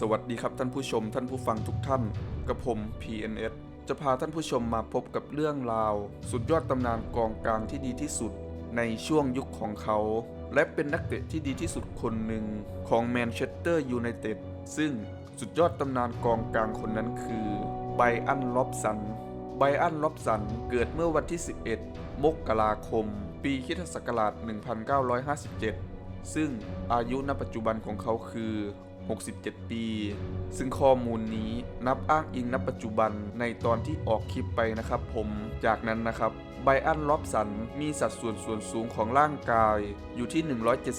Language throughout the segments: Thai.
สวัสดีครับท่านผู้ชมท่านผู้ฟังทุกท่านกับผม PNS จะพาท่านผู้ชมมาพบกับเรื่องราว สุดยอดตำนานกองกลางที่ดีที่สุด ในช่วงยุคของเขา และเป็นนักเตะที่ดีที่สุดคนหนึ่งของแมนเชสเตอร์ยูไนเต็ดซึ่งสุดยอดตำนานกองกลางคนนั้นคือไบอันล็อบสันไบอันล็อบสันเกิดเมื่อวันที่ 11 มกราคม ปีคริศักราช 1957 ซึ่งอายุณปัจจุบันของเขาคือ 67 ปี ซึ่งข้อมูลนี้นับอ้างอิงณปัจจุบันในตอนที่ออกคลิปไปนะครับผมจากนั้นนะครับไบอันล็อบสันมีสัดส่วนส่วนสูงของร่างกายอยู่ที่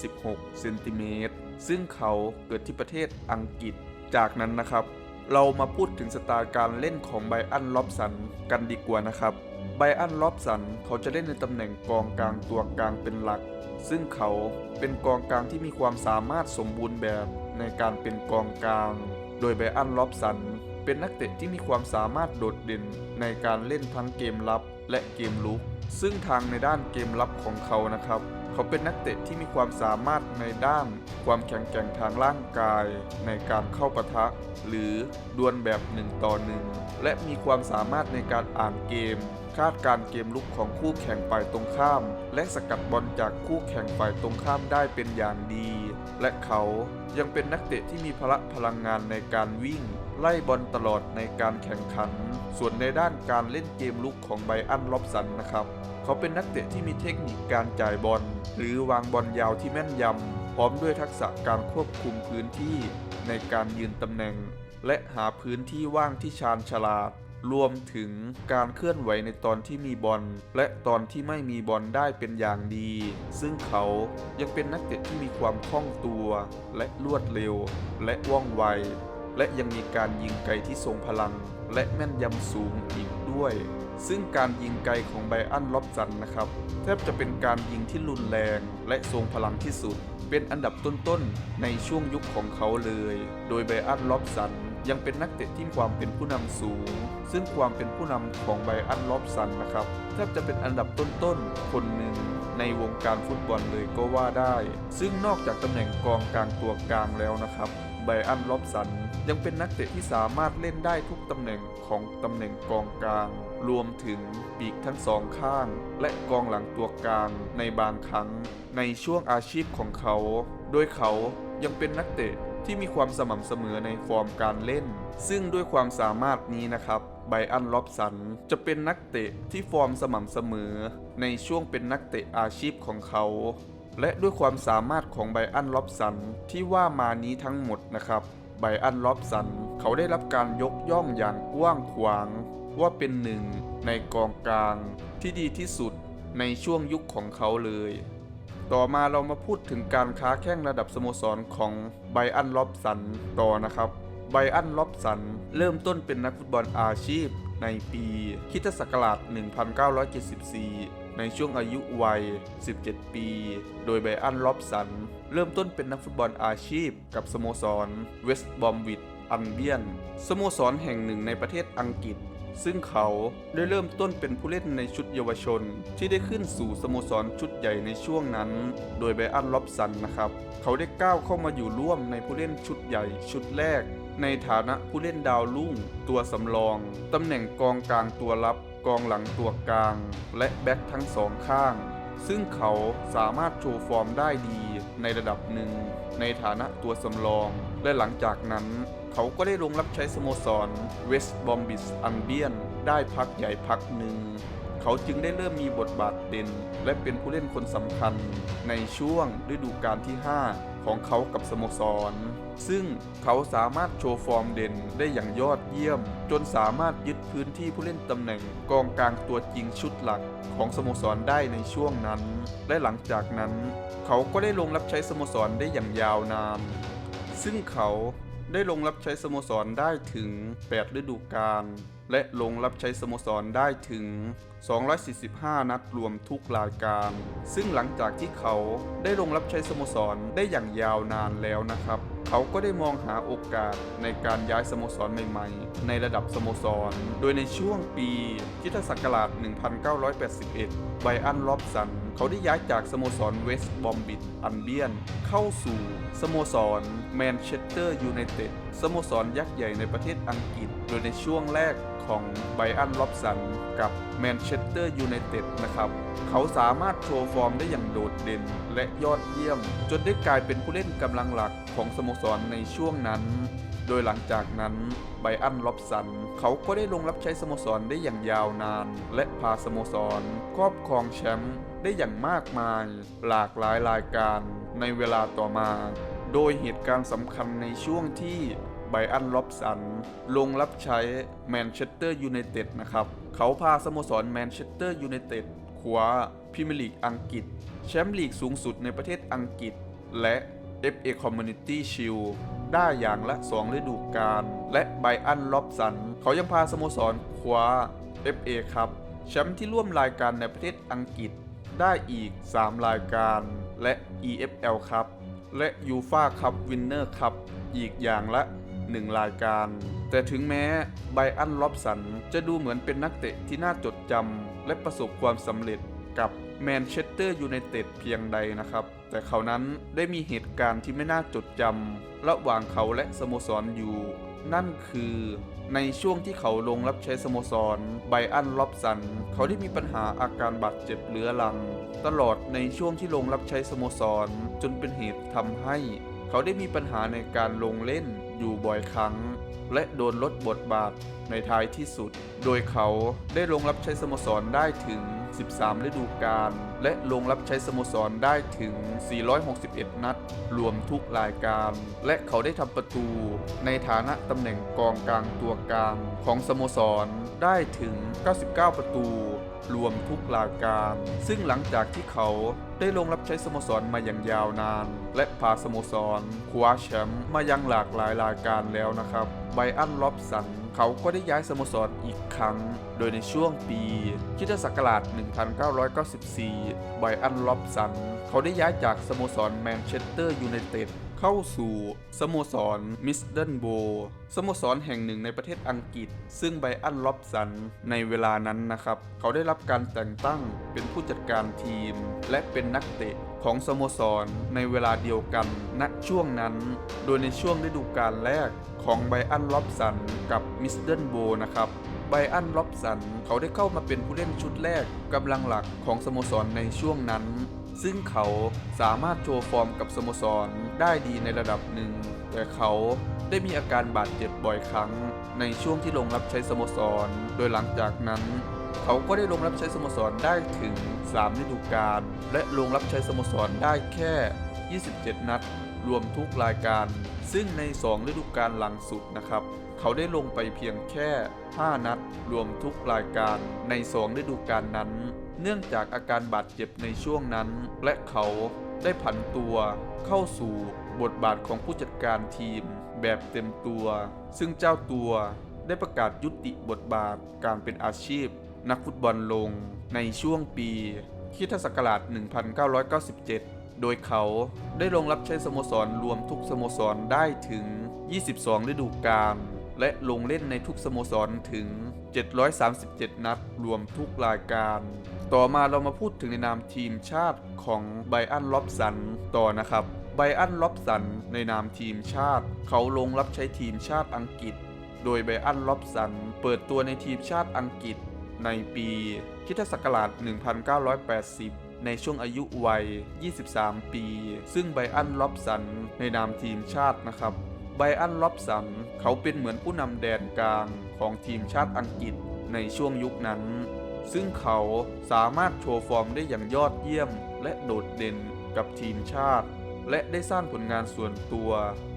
176 เซนติเมตร ซึ่งเขาเกิดที่ประเทศอังกฤษ จากนั้นนะครับ เรามาพูดถึงสไตล์การเล่นของไบอันล็อบสันกันดีกว่านะครับ ไบอันล็อบสันเขาจะเล่นในตำแหน่งกองกลางตัวกลางเป็นหลัก ซึ่งเขาเป็นกองกลางที่มีความสามารถสมบูรณ์แบบ ในการเป็นกองกลาง โดยไบอันล็อบสัน เป็นนักเตะที่มีความสามารถโดดเด่นในการเล่นทั้งเกมรับและเกมลุก ซึ่งทางในด้านเกมรับของเขานะครับ เขาเป็นนักเตะที่มีความสามารถในด้าน ความแข็งแกร่งทางร่างกาย ในการเข้าปะทะ หรือดวลแบบหนึ่งต่อหนึ่งและมีความสามารถในการอ่านเกม คาดการ์เกมลุกของคู่แข่งฝ่ายตรงข้าม และสกัดบอลจากคู่แข่งฝ่ายตรงข้ามได้เป็นอย่างดี และเขายังเป็นนักเตะที่มีพละพลังงานในการวิ่ง ไล่บอลตลอดในการแข่งขัน ส่วนในด้านการเล่นเกมลุกของไบอันล็อบสันนะครับเขาเป็นนักเตะที่มีเทคนิคการจ่ายบอล หรือวางบอลยาวที่แม่นยำพร้อมด้วยทักษะการควบคุมพื้นที่ในการยืนตำแหน่ง และหาพื้นที่ว่างที่ชาญฉลาด รวมถึงการเคลื่อนไหวในตอนที่มีบอลและตอนที่ไม่มีบอลได้เป็นอย่างดี ซึ่งเขายังเป็นนักเตะที่มีความคล่องตัว และรวดเร็ว และว่องไว และยังมีการยิงไกลที่ทรงพลัง และแม่นยำสูงอีกด้วย ซึ่งการยิงไกลของไบอันล็อบสันนะครับ แทบจะเป็นการยิงที่รุนแรงและทรงพลังที่สุด เป็นอันดับต้นๆในช่วงยุคของเขาเลย โดยไบอันล็อบสัน ยังเป็นนักเตะที่มีความเป็นผู้นำสูง ซึ่งความเป็นผู้นำของไบอันล็อบสันนะครับแทบจะเป็นอันดับต้นๆ คนหนึ่งในวงการฟุตบอลเลยก็ว่าได้ ซึ่งนอกจากตำแหน่งกองกลางตัวกลางแล้วนะครับไบอันล็อบสันยังเป็นนักเตะที่สามารถเล่นได้ทุกตำแหน่งของตำแหน่งกองกลาง รวมถึงปีกทั้งสองข้าง และกองหลังตัวกลางในบางครั้งในช่วงอาชีพของเขา โดยเขายังเป็นนักเตะ ที่มีความสม่ำเสมอในฟอร์มการเล่น ซึ่งด้วยความสามารถนี้นะครับไบอันล็อบสันจะเป็นนักเตะที่ฟอร์มสม่ำเสมอ ในช่วงเป็นนักเตะอาชีพของเขา และด้วยความสามารถของไบอันล็อบสันที่ว่ามานี้ทั้งหมดนะครับไบอันล็อบสันเขาได้รับการยกย่องอย่างกว้างขวาง ว่าเป็นหนึ่งในกองกลางที่ดีที่สุดในช่วงยุคของเขาเลย ต่อมาเรามาพูดถึงการค้าแข่งระดับสโมสรของไบอันล็อบสันต่อนะครับไบอันล็อบสันเริ่มต้นเป็นนักฟุตบอลอาชีพในปีคริสตศักราช 1974 ในช่วงอายุวัย 17 ปี โดยไบอันล็อบสัน เริ่มต้นเป็นนักฟุตบอลอาชีพกับสโมสรเวสต์บอมวิดอันเบียน สโมสรแห่งหนึ่งในประเทศอังกฤษ ซึ่งเขาได้เริ่มต้นเป็นผู้เล่นในชุดเยาวชน ที่ได้ขึ้นสู่สโมสรชุดใหญ่ในช่วงนั้น โดยไบอันล็อบสันนะครับ เขาได้ก้าวเข้ามาอยู่ร่วมในผู้เล่นชุดใหญ่ชุดแรก ในฐานะผู้เล่นดาวรุ่ง ตัวสำรอง ตำแหน่งกองกลางตัวรับ กองหลังตัวกลาง และแบ็คทั้งสองข้าง ซึ่งเขาสามารถโชว์ฟอร์มได้ดีในระดับหนึ่ง ในฐานะตัวสำรอง และหลังจากนั้นเขาก็ได้ลงรับใช้สโมสรเวสต์บอมบิสอันเบียนได้พักใหญ่พักหนึ่ง เขาจึงได้เริ่มมีบทบาทเด่น และเป็นผู้เล่นคนสำคัญในช่วงฤดูกาลที่ 5 ของเขากับสโมสร ซึ่งเขาสามารถโชว์ฟอร์มเด่นได้อย่างยอดเยี่ยม จนสามารถยึดพื้นที่ผู้เล่นตำแหน่งกองกลางตัวจริงชุดหลักของสโมสรได้ในช่วงนั้น และหลังจากนั้น เขาก็ได้ลงรับใช้สโมสรได้อย่างยาวนาน ซึ่งเขาได้ลงรับใช้สโมสรได้ถึง 8 ฤดูกาลและลงรับใช้สโมสรได้ถึง 245 นัดรวมทุกรายการ ซึ่งหลังจากที่เขาได้ลงรับใช้สโมสรได้อย่างยาวนานแล้วนะครับ เขาก็ได้มองหาโอกาสในการย้ายสโมสรใหม่ๆ ในระดับสโมสร โดยในช่วงปีคริสตศักราช 1981 ไบอันล็อบสัน เขาได้ย้ายจากสโมสรเวสต์บอมบิดอันเบียน เข้าสู่สโมสรแมนเชสเตอร์ยูไนเต็ดสโมสรยักษ์ใหญ่ในประเทศอังกฤษ โดยในช่วงแรกของไบอันล็อบสันกับแมนเชสเตอร์ยูไนเต็ดนะครับ เขาสามารถโชว์ฟอร์มได้อย่างโดดเด่นและยอดเยี่ยม จนได้กลายเป็นผู้เล่นกำลังหลักของสโมสรในช่วงนั้น โดยหลังจากนั้นไบอันล็อบสัน เขาก็ได้ลงรับใช้สโมสรได้อย่างยาวนาน และพาสโมสรครอบครองแชมป์ได้อย่างมากมาย หลากหลายรายการในเวลาต่อมา โดยเหตุการณ์สำคัญในช่วงที่ไบอันล็อบสัน ลงรับใช้แมนเชสเตอร์ยูไนเต็ดนะครับ เขาพาสโมสรแมนเชสเตอร์ยูไนเต็ดคว้าพรีเมียร์ลีกอังกฤษ แชมป์ลีกสูงสุดในประเทศอังกฤษ และ FA Community Shield ได้อย่างละ 2 ฤดูกาลและไบอันล็อบสัน เขายังพาสโมสรคว้า FA ครับแชมป์ที่ร่วมรายการในประเทศอังกฤษได้อีก 3 รายการและ EFL ครับและยูฟาคัพวินเนอร์คัพอีกอย่างละ 1 รายการ แต่ถึงแม้ไบอันล็อบสันจะดูเหมือนเป็นนักเตะที่น่าจดจำและประสบความสำเร็จกับแมนเชสเตอร์ยูไนเต็ดเพียงใดนะครับ แต่เขานั้นได้มีเหตุการณ์ที่ไม่น่าจดจำระหว่างเขาและสโมสรอยู่ นั่นคือในช่วงที่เขาลงรับใช้สโมสรไบอันล็อบสัน เขาได้มีปัญหาอาการบาดเจ็บเรื้อรัง ตลอดในช่วงที่ลงรับใช้สโมสร จนเป็นเหตุทำให้ เขาได้มีปัญหาในการลงเล่น อยู่บ่อยครั้ง และโดนลดบทบาทในท้ายที่สุด โดยเขาได้ลงรับใช้สโมสรได้ถึง 13 ฤดูกาล และลงรับใช้สโมสรได้ถึง 461 นัด รวมทุกรายการ และเขาได้ทำประตูในฐานะตำแหน่งกองกลางตัวกลางของสโมสรได้ถึง 99 ประตู รวมทุกรายการ ซึ่งหลังจากที่เขา ได้ลงรับใช้สโมสรมาอย่างยาวนาน และพาสโมสรคว้าแชมป์มายังหลากหลายรายการแล้วนะครับไบอันล็อบสันเขาก็ได้ย้ายสโมสรอีกครั้ง โดยในช่วงปีคริสตศักราช 1994 ไบอันล็อบสัน เขาได้ย้ายจากสโมสรแมนเชสเตอร์ยูไนเต็ด เข้าสู่สโมสรมิสเดิลโบสโมสรแห่งหนึ่งในประเทศอังกฤษ ซึ่งไบอันล็อบสันในเวลานั้นนะครับ เขาได้รับการแต่งตั้งเป็นผู้จัดการทีม และเป็นนักเตะของสโมสรในเวลาเดียวกันณช่วงนั้น โดยในช่วงฤดูกาลแรกของไบอันล็อบสันกับมิสเดิลโบนะครับไบอันล็อบสันเขาได้เข้ามาเป็นผู้เล่นชุดแรกกำลังหลักของสโมสรในช่วงนั้น ซึ่งเขาสามารถโชว์ฟอร์มกับสโมสรได้ดีในระดับหนึ่ง แต่เขาได้มีอาการบาดเจ็บบ่อยครั้ง ในช่วงที่ลงรับใช้สโมสร โดยหลังจากนั้น เขาก็ได้ลงรับใช้สโมสรได้ถึง 3 ฤดูกาล และลงรับใช้สโมสรได้แค่ 27 นัด รวมทุกรายการ ซึ่งใน 2 ฤดูกาลหลังสุดนะครับ เขาได้ลงไปเพียงแค่ 5 นัด รวมทุกรายการใน 2 ฤดูกาลนั้น เนื่องจากอาการบาดเจ็บในช่วงนั้น และเขาได้ผันตัวเข้าสู่บทบาทของผู้จัดการทีมแบบเต็มตัว ซึ่งเจ้าตัวได้ประกาศยุติบทบาทการเป็นอาชีพ นักฟุตบอลลงในช่วงปีคริสตศักราช 1997 โดยเขาได้ลงรับใช้สโมสรรวมทุกสโมสรได้ถึง 22 ฤดูกาล และลงเล่นในทุกสโมสรถึง 737 นัด รวมทุกรายการ ต่อมาเรามาพูดถึงในนามทีมชาติของไบอันล็อบสันต่อนะครับไบอันล็อบสันในนามทีมชาติ เขาลงรับใช้ทีมชาติอังกฤษ โดยไบอันล็อบสันเปิดตัวในทีมชาติอังกฤษในปีคริสตศักราช 1980ในช่วงอายุวัย 23 ปี ซึ่งไบอันล็อบสันในนามทีมชาตินะครับ ไบอันล็อบสัน เขาเป็นเหมือนผู้นำแดนกลางของทีมชาติอังกฤษในช่วงยุคนั้น ซึ่งเขาสามารถโชว์ฟอร์มได้อย่างยอดเยี่ยม และโดดเด่นกับทีมชาติ และได้สร้างผลงานส่วนตัว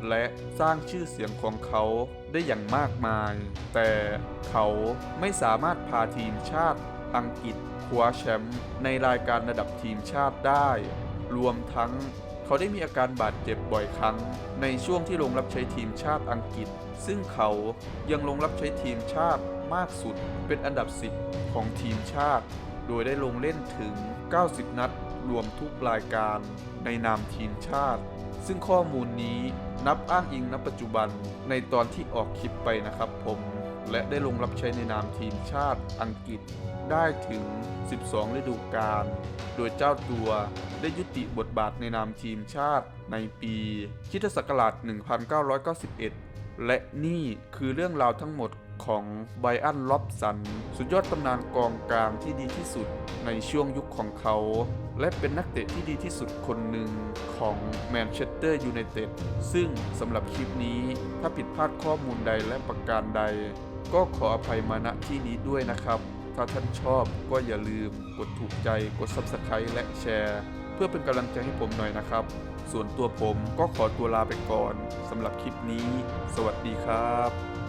และสร้างชื่อเสียงของเขาได้อย่างมากมาย แต่เขาไม่สามารถพาทีมชาติอังกฤษคว้าแชมป์ในรายการระดับทีมชาติได้ รวมทั้ง เขาได้มีอาการบาดเจ็บบ่อยครั้ง ในช่วงที่ลงรับใช้ทีมชาติอังกฤษ ซึ่งเขายังลงรับใช้ทีมชาติมากสุดเป็นอันดับ 10 ของทีมชาติ โดยได้ลงเล่นถึง 90 นัด รวมทุกรายการในนามทีมชาติ ซึ่งข้อมูลนี้นับอ้างอิงณปัจจุบันในตอนที่ออกคลิปไปนะครับผม และได้ลงรับใช้ในนามทีมชาติอังกฤษได้ถึง 12 ฤดูกาล โดยเจ้าตัวได้ยุติบทบาทในนามทีมชาติในปีคิศักราช 1991 และนี่คือเรื่องราวทั้งหมดของไบอันล็อบสัน สุดยอดตำนานกองกลางที่ดีที่สุดในช่วงยุคของเขา และเป็นนักเตะที่ดีที่สุดคนหนึ่งของแมนเชสเตอร์ยูไนเต็ดซึ่งสำหรับคลิปนี้ถ้าผิดพลาดข้อมูลใดและประการใด ก็ขออภัยมาณที่นี้ด้วยนะครับ ถ้าท่านชอบก็อย่าลืมกดถูกใจกด Subscribe และแชร์ เพื่อเป็นกำลังใจให้ผมหน่อยนะครับ ส่วนตัวผมก็ขอตัวลาไปก่อนสำหรับคลิปนี้ สวัสดีครับ